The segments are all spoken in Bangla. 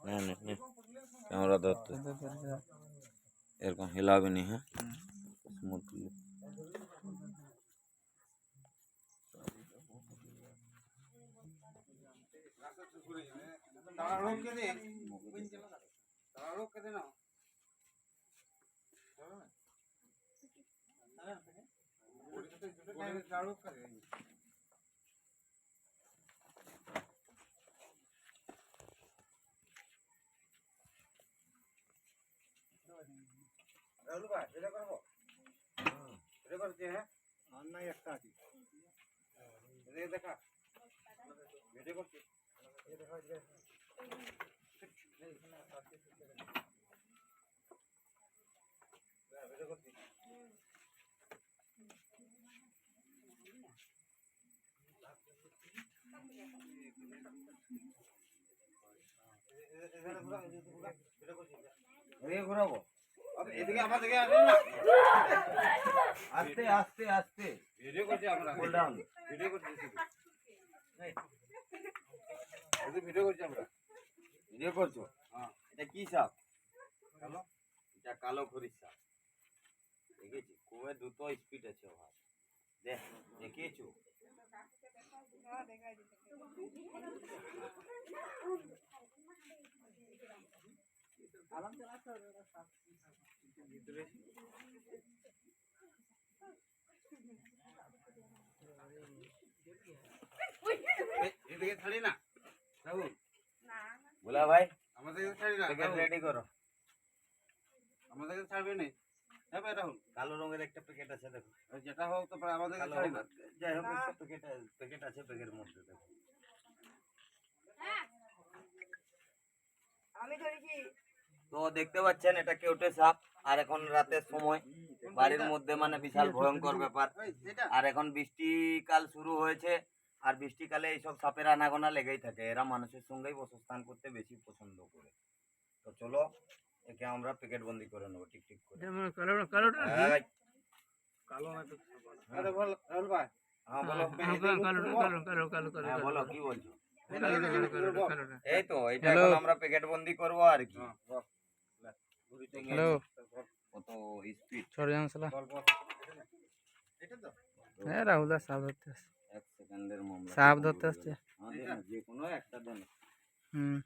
नहीं नहीं कैमरा धरते এরকম হিলা भी नहीं है स्मूथली তারা রোগ কে দে তারা রোগ কে দে না তারা রোগ কে দে না না ক্যামেরা ধরতে এরকম হিলাবে নি হ্যাঁ স্মুথলি ঘুরাবো এদিকে আসেন। না আস্তে আস্তে আস্তে। ভিডিও করছি আমরা। ডাউন ভিডিও করছি। শুধু ভিডিও করছি আমরা। ভিডিও করছ? হ্যাঁ। এটা কি সাপ? কালো? এটা কালো খরির সাপ। দেখেছি খুবই দ্রুত স্পিড আছে ভাই দেখ দেখিয়েছো? এদিকে ছাড়ি না। রাহুল। বলা ভাই আমাদেরকে ছাড়ি না প্যাকেট রেডি করো। আমাদেরকে ছাড়বে না। হ্যাঁ ভাই রাহুল। কালো রঙের একটা প্যাকেট আছে দেখো। যেটা হোক তো ছাড়ি না। যাই হোক একটা প্যাকেট প্যাকেট আছে প্যাকেটের মধ্যে দেখো আমি ধরেছি তো দেখতে পাচ্ছেন এটা কেউটে সাপ আর এখন রাতের সময়। বাড়ির মধ্যে মানে বিশাল ভয়ঙ্কর ব্যাপার। আর এখন বৃষ্টিকাল শুরু হয়েছে আর বৃষ্টিকালে এইসব সাপের আনাগোনা লেগেই থাকে। এরা মানুষের সঙ্গেই বসস্থান করতে বেশি পছন্দ করে। তো চলো একে আমরা প্যাকেট বন্দি করে নেব ঠিক ঠিক করে। বল হ্যাঁ বলো। হ্যাঁ বলো কি বলছো? এই তো এটা এখন আমরা প্যাকেট বন্দি করব আর কি। হ্যালো কত স্পিড এটা তো হ্যাঁ রাহুল দা সাপ ধরতে আসছে এক সেকেন্ডের মামলা সাপ ধরতে আসছে হ্যাঁ, যে কোনো একটা দেন। হুম।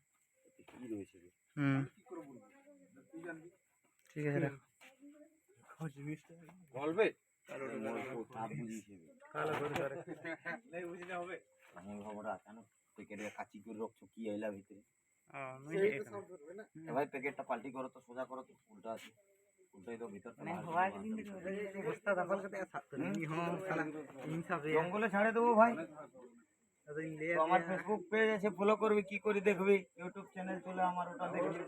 কি রয়েছে হুম। ঠিক আছে রাখ। বলবে? হবে। আমি ভাবরা কেন? প্যাকেটে কাচি করে রাখছো কি আইলা ভিতরে? ভাই প্যাকেটটা পাল্টি করো তো সোজা করো তো উল্টা আছে। উল্টাই জঙ্গলে ছাড়ে দেবো ভাই। আমার ফেসবুক পেজ আছে ফলো করবি কি করে দেখবি? ইউটিউব চ্যানেল চলে আমার ওটা দেখবি।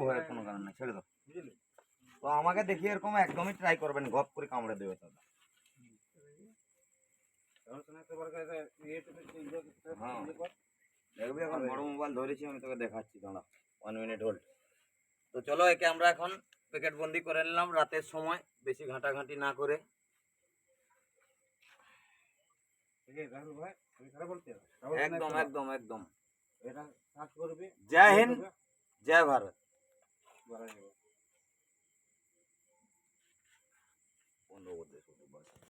ভয়ের কোনো কারণ নাই ছেড়ে দাও। তো আমাকে দেখি এরকম একদমই ট্রাই করবেন গপ করে কামড়ে দেবে দাদা হ্যাঁ দেখবি এখন বড় মোবাইল ধরেছি আমি তোকে দেখাচ্ছি দাঁড়া ওয়ান মিনিট হোল্ড তো চলো একে আমরা এখন করে নিলাম রাতের সময় বেশি ঘাঁটাঘাঁটি না করে একদম একদম একদম জয় হিন্দ জয় ভারত